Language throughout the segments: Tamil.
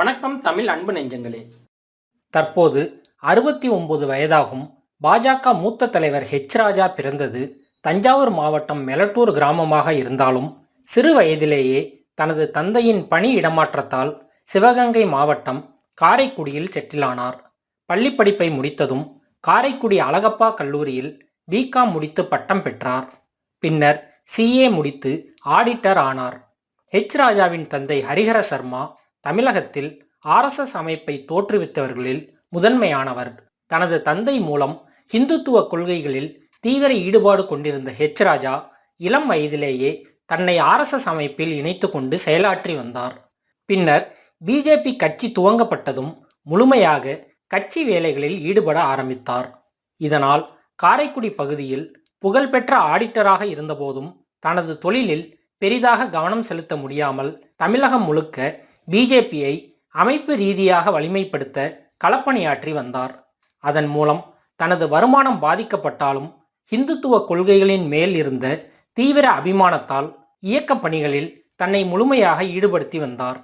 வணக்கம் தமிழ் அன்பு நெஞ்சங்களே. தற்போது அறுபத்தி ஒன்பது வயதாகும் பாஜக மூத்த தலைவர் ஹெச் ராஜா பிறந்தது தஞ்சாவூர் மாவட்டம் மெலட்டூர் கிராமமாக இருந்தாலும் சிறு வயதிலேயே தனது தந்தையின் பணி இடமாற்றத்தால் சிவகங்கை மாவட்டம் காரைக்குடியில் செட்டிலானார். பள்ளி படிப்பை முடித்ததும் காரைக்குடி அழகப்பா கல்லூரியில் பிகாம் முடித்து பட்டம் பெற்றார். பின்னர் சிஏ முடித்து ஆடிட்டர் ஆனார். ஹெச் ராஜாவின் தந்தை ஹரிஹர சர்மா தமிழகத்தில் ஆர்எஸ்எஸ் அமைப்பை தோற்றுவித்தவர்களில் முதன்மையானவர் தனது தந்தை மூலம் இந்துத்துவ கொள்கைகளில் தீவிர ஈடுபாடு கொண்டிருந்த ஹெச் ராஜா இளம் வயதிலேயே தன்னை ஆர்எஸ்எஸ் அமைப்பில் இணைத்து கொண்டு செயலாற்றி வந்தார். பின்னர் பிஜேபி கட்சி துவங்கப்பட்டதும் முழுமையாக கட்சி வேலைகளில் ஈடுபட ஆரம்பித்தார். இதனால் காரைக்குடி பகுதியில் புகழ்பெற்ற ஆடிட்டராக இருந்தபோதும் தனது தொழிலில் பெரிதாக கவனம் செலுத்த முடியாமல் தமிழகம் முழுக்க பிஜேபியை அமைப்பு ரீதியாக வலிமைப்படுத்த களப்பணியாற்றி வந்தார். அதன் மூலம் தனது வருமானம் பாதிக்கப்பட்டாலும் இந்துத்துவ கொள்கைகளின் மேல் இருந்த தீவிர அபிமானத்தால் இயக்கப் பணிகளில் தன்னை முழுமையாக ஈடுபடுத்தி வந்தார்.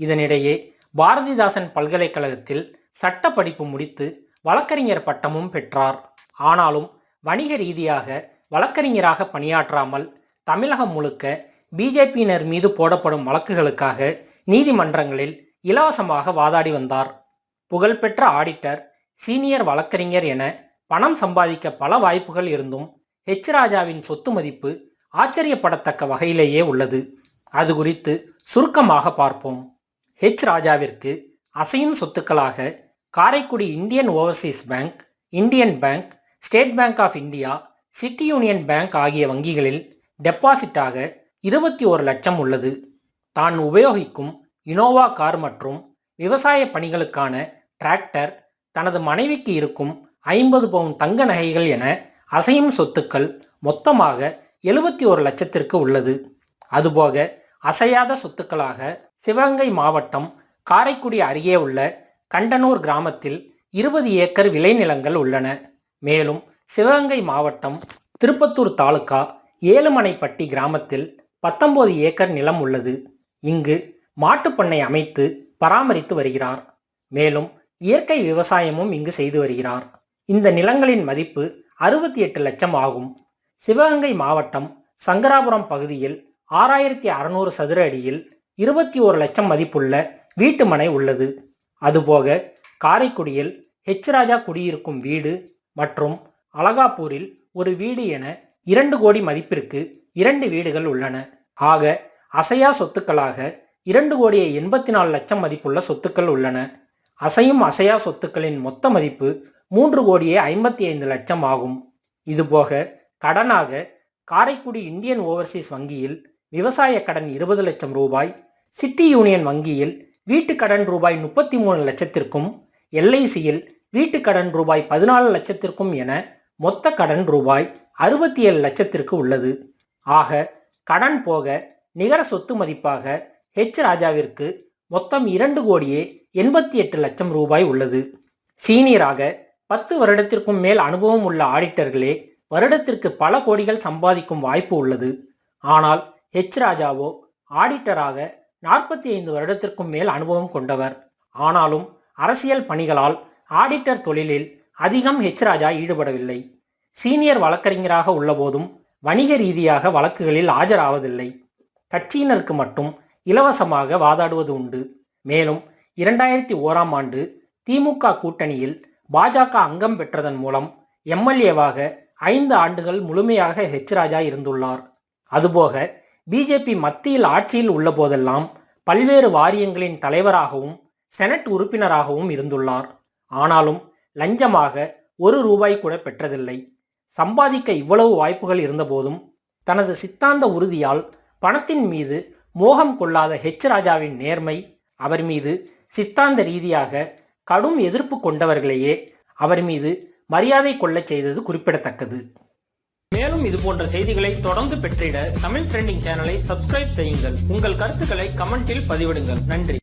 இதனிடையே பாரதிதாசன் பல்கலைக்கழகத்தில் சட்ட படிப்பு முடித்து வழக்கறிஞர் பட்டமும் பெற்றார். ஆனாலும் வணிக ரீதியாக வழக்கறிஞராக பணியாற்றாமல் தமிழகம் முழுக்க பிஜேபியினர் மீது போடப்படும் வழக்குகளுக்காக நீதிமன்றங்களில் இலவசமாக வாதாடி வந்தார். புகழ்பெற்ற ஆடிட்டர் சீனியர் வழக்கறிஞர் என பணம் சம்பாதிக்க பல வாய்ப்புகள் இருந்தும் ஹெச் ராஜாவின் சொத்து மதிப்பு ஆச்சரியப்படத்தக்க வகையிலேயே உள்ளது. அது குறித்து சுருக்கமாக பார்ப்போம். ஹெச் ராஜாவிற்கு அசையும் சொத்துக்களாக Karaikudi Indian overseas bank Indian bank state bank of India city union bank ஆகிய வங்கிகளில் டெபாசிட்டாக இருபத்தி ஒரு லட்சம் உள்ளது. தான் உபயோகிக்கும் இனோவா கார் மற்றும் விவசாய பணிகளுக்கான டிராக்டர் தனது மனைவிக்கு இருக்கும் ஐம்பது பவுன் தங்க நகைகள் என அசையும் சொத்துக்கள் மொத்தமாக எழுபத்தி ஒரு லட்சத்திற்கு உள்ளது. அதுபோக அசையாத சொத்துக்களாக சிவகங்கை மாவட்டம் காரைக்குடி அருகே உள்ள கண்டனூர் கிராமத்தில் இருபது ஏக்கர் விளைநிலங்கள் உள்ளன. மேலும் சிவகங்கை மாவட்டம் திருப்பத்தூர் தாலுகா ஏழுமனைப்பட்டி கிராமத்தில் பத்தொன்பது ஏக்கர் நிலம் உள்ளது. இங்கு மாட்டுப்பண்ணை அமைத்து பராமரித்து வருகிறார். மேலும் இயற்கை விவசாயமும் இங்கு செய்து வருகிறார். இந்த நிலங்களின் மதிப்பு அறுபத்தி எட்டு லட்சம் ஆகும். சிவகங்கை மாவட்டம் சங்கராபுரம் பகுதியில் ஆறாயிரத்தி அறநூறு சதுர அடியில் இருபத்தி ஒரு லட்சம் மதிப்புள்ள வீட்டு மனை உள்ளது. அதுபோக காரைக்குடியில் ஹெச் ராஜா குடியிருக்கும் வீடு மற்றும் அலகாப்பூரில் ஒரு வீடு என இரண்டு கோடி மதிப்பிற்கு இரண்டு வீடுகள் உள்ளன. ஆக அசையா சொத்துக்களாக இரண்டு கோடியே எண்பத்தி நாலு லட்சம் மதிப்புள்ள சொத்துக்கள் உள்ளன. அசையும் அசையா சொத்துக்களின் மொத்த மதிப்பு மூன்று கோடியே ஐம்பத்தி ஐந்து லட்சம் ஆகும். இதுபோக கடனாக காரைக்குடி இந்தியன் ஓவர்சீஸ் வங்கியில் விவசாய கடன் இருபது லட்சம் ரூபாய் சிட்டி யூனியன் வங்கியில் வீட்டு கடன் ரூபாய் முப்பத்தி மூணு லட்சத்திற்கும் எல்ஐசியில் வீட்டு கடன் ரூபாய் பதினாலு லட்சத்திற்கும் என மொத்த கடன் ரூபாய் அறுபத்தி ஏழு லட்சத்திற்கு உள்ளது. ஆக கடன் போக நிகர சொத்து மதிப்பாக ஹெச் ராஜாவிற்கு மொத்தம் இரண்டு கோடியே எண்பத்தி எட்டு லட்சம் ரூபாய் உள்ளது. சீனியராக பத்து வருடத்திற்கும் மேல் அனுபவம் உள்ள ஆடிட்டர்களே வருடத்திற்கு பல கோடிகள் சம்பாதிக்கும் வாய்ப்பு உள்ளது. ஆனால் ஹெச் ராஜாவோ ஆடிட்டராக நாற்பத்தி ஐந்து வருடத்திற்கும் மேல் அனுபவம் கொண்டவர். ஆனாலும் அரசியல் பணிகளால் ஆடிட்டர் தொழிலில் அதிகம் ஹெச் ராஜா ஈடுபடவில்லை. சீனியர் வழக்கறிஞராக உள்ளபோதும் வணிக ரீதியாக வழக்குகளில் ஆஜராவதில்லை. கட்சியினருக்கு மட்டும் இலவசமாக வாதாடுவது உண்டு. மேலும் இரண்டாயிரத்தி ஓராம் ஆண்டு திமுக கூட்டணியில் பாஜக அங்கம் பெற்றதன் மூலம் எம்எல்ஏவாக ஐந்து ஆண்டுகள் முழுமையாக ஹெச் ராஜா இருந்துள்ளார். அதுபோக பிஜேபி மத்தியில் ஆட்சியில் உள்ள போதெல்லாம் பல்வேறு வாரியங்களின் தலைவராகவும் செனட் உறுப்பினராகவும் இருந்துள்ளார். ஆனாலும் லஞ்சமாக ஒரு ரூபாய் கூட பெற்றதில்லை. சம்பாதிக்க இவ்வளவு வாய்ப்புகள் இருந்தபோதும் தனது சித்தாந்த உறுதியால் பணத்தின் மீது மோகம் கொள்ளாத ஹெச் ராஜாவின் நேர்மை அவர் மீது சித்தாந்த ரீதியாக கடும் எதிர்ப்பு கொண்டவர்களையே அவர் மீது மரியாதை கொள்ளச் செய்தது குறிப்பிடத்தக்கது. மேலும் இது போன்ற செய்திகளை தொடர்ந்து பெற்றிட தமிழ் ட்ரெண்டிங் சேனலை சப்ஸ்கிரைப் செய்யுங்கள். உங்கள் கருத்துக்களை கமெண்டில் பதிவிடுங்கள். நன்றி.